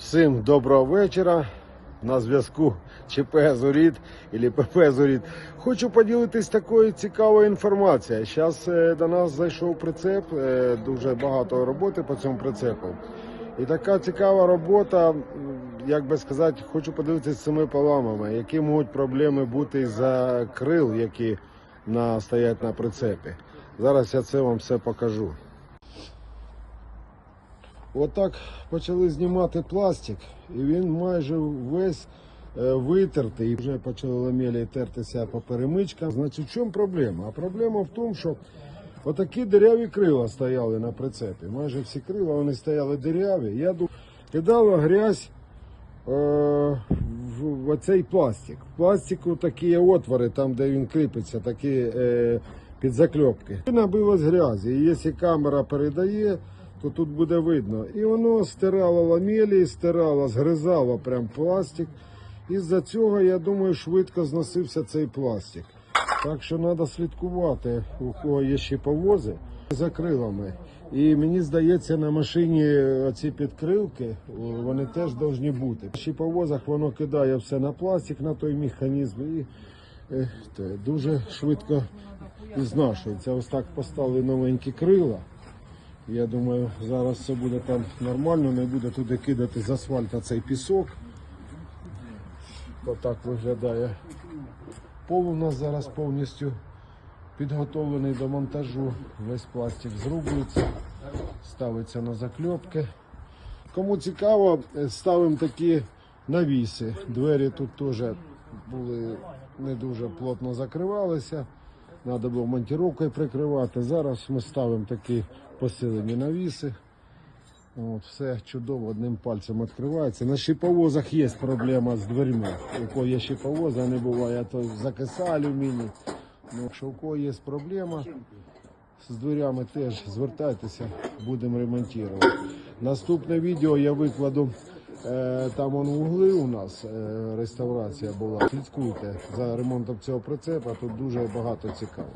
Всім доброго вечора. На зв'язку ЧП Зоріт або ПП Зоріт. Хочу поділитись такою цікавою інформацією. Зараз до нас зайшов прицеп, е, дуже багато роботи по цьому прицепу. І така цікава робота, як би сказати, хочу подивитися з цими поламами, які можуть проблеми бути за крил, які на, стоять на прицепі. Зараз я це вам все покажу. Отак почали знімати пластик, і він майже весь е, витертий. Вже почали ламелі тертися по перемичкам. Значить, в чому проблема? А проблема в тому, що отакі диряві крила стояли на прицепі. Майже всі крила вони стояли диряві. Я думаю, кидала грязь е, в, оцей пластик. В пластику такі отвори, там де він кріпиться, такі е, підзакльопки. І набилось грязі. І якщо камера передає, то тут буде видно. І воно стирало ламелі, стирало, згризало прям пластик. Із-за цього, я думаю, швидко зносився цей пластик. Так що треба слідкувати, у кого є ще повози за крилами. І мені здається, на машині оці підкрилки вони теж повинні бути. Ще по воно кидає все на пластик, на той механізм і дуже швидко знашується. Ось так поставили новенькі крила. Я думаю, зараз все буде там нормально, не буде туди кидати з асфальта цей пісок. Отак виглядає. Пол у нас зараз повністю підготовлений до монтажу. Весь пластик зрубується, ставиться на закльопки. Кому цікаво, ставимо такі навіси. Двері тут теж були не дуже плотно закривалися. Треба було монтировкою прикривати. Зараз ми ставимо такі посилені навіси. От, все чудово, одним пальцем відкривається. На шиповозах є проблема з дверьми. У кого є шиповози, не буває, то закиса алюміній. Ну, якщо у кого є проблема з дверями, теж звертайтеся, будемо ремонтувати. Наступне відео я викладу. Е, Там вон угли у нас е, реставрація була. Слідкуйте за ремонтом цього прицепа. Тут дуже багато цікавого.